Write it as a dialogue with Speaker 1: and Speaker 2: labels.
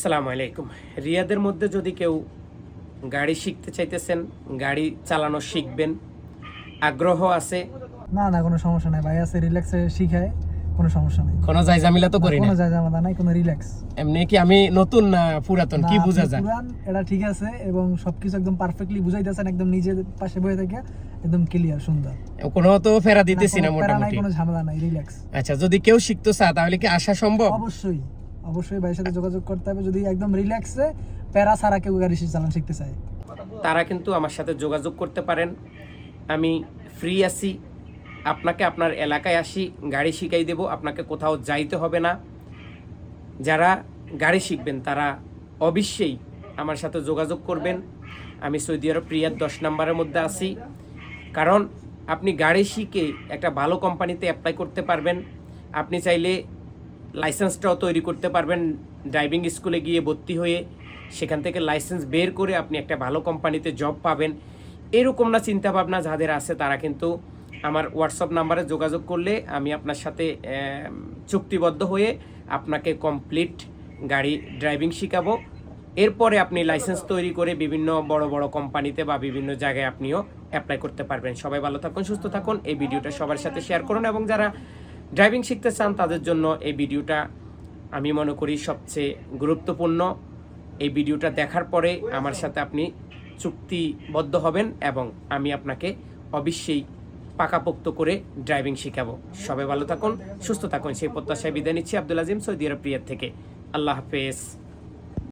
Speaker 1: সালাম আলাইকুম। রিয়াদের মধ্যে যদি কেউ গাড়ি শিখতে চাইতেছেন গাড়ি চালানো শিখবেন আগ্রহ আছে?
Speaker 2: না না কোনো সমস্যা নাই। ভাই আছে রিল্যাক্সে শিখায় কোনো সমস্যা নাই।
Speaker 1: কোনো জায়জামিলা তো করি না।
Speaker 2: কোনো জায়গা আমাদের নাই কোনো রিল্যাক্স
Speaker 1: এমনি কি আমি নতুন না পুরাতন? কি বোঝা যায়?
Speaker 2: পুরান এটা ঠিক আছে এবং সবকিছু একদম পারফেক্টলি বুঝাইতেছেন একদম নিজের পাশে বসে থেকে একদম ক্লিয়ার সুন্দর।
Speaker 1: কোনো তো ফেরা দিতেছি না মোটামুটি।
Speaker 2: কোনো ঝামেলা নাই রিল্যাক্স
Speaker 1: আচ্ছা যদি কেউ শিখতে চায় তাহলে কি আসা সম্ভব?
Speaker 2: অবশ্যই। অবশ্যই ভাইয়ের সাথে যোগাযোগ করতে হবে। যদি একদম রিল্যাক্সে প্যারা ছাড়া কেউ গাড়ি চালান শিখতে চায়।
Speaker 1: তারা কিন্তু আমার সাথে যোগাযোগ করতে পারেন। আমি ফ্রি আছি। আপনাকে আপনার এলাকায় আসি, গাড়ি শিখাই দেব। আপনাকে কোথাও যাইতে হবে না। যারা গাড়ি শিখবেন, তারা অবশ্যই আমার সাথে যোগাযোগ করবেন। আমি সৌদি আরব প্রিয়ার দশ নম্বরের মধ্যে আছি। কারণ আপনি গাড়ি শিখে একটা ভালো কোম্পানিতে অ্যাপ্লাই করতে পারবেন। আপনি চাইলে লাইসেন্সটাও তৈরি করতে পারবেন ড্রাইভিং স্কুলে গিয়ে ভর্তি হয়ে। সেখান থেকে লাইসেন্স বের করে আপনি একটা ভালো কোম্পানিতে জব পাবেন। এরকম না চিন্তা ভাবনা যাদের আছে তারা কিন্তু আমার হোয়াটসঅ্যাপ নাম্বারে যোগাযোগ করলে আমি আপনার সাথে চুক্তিবদ্ধ হয়ে আপনাকে কমপ্লিট গাড়ি ড্রাইভিং শেখাবো। এরপরে আপনি লাইসেন্স তৈরি করে বিভিন্ন বড় বড় কোম্পানিতে বা বিভিন্ন জায়গায় আপনিও অ্যাপ্লাই করতে পারবেন। সবাই ভালো থাকুন, সুস্থ থাকুন। এই ভিডিওটা সবার সাথে শেয়ার করুন এবং যারা ড্রাইভিং শিখতে চান তাদের জন্য এই ভিডিওটা আমি মনে করি সবচেয়ে গুরুত্বপূর্ণ। এই ভিডিওটা দেখার পরে আমার সাথে আপনি চুক্তিবদ্ধ হবেন এবং আমি আপনাকে অবশ্যই পাকাপোক্ত করে ড্রাইভিং শেখাবো। সবাই ভালো থাকুন, সুস্থ থাকুন। সেই প্রত্যাশায় বিদায় নিচ্ছি আব্দুল আজিম সৌদি আরব প্রিয়ার থেকে। আল্লাহ হাফেজ।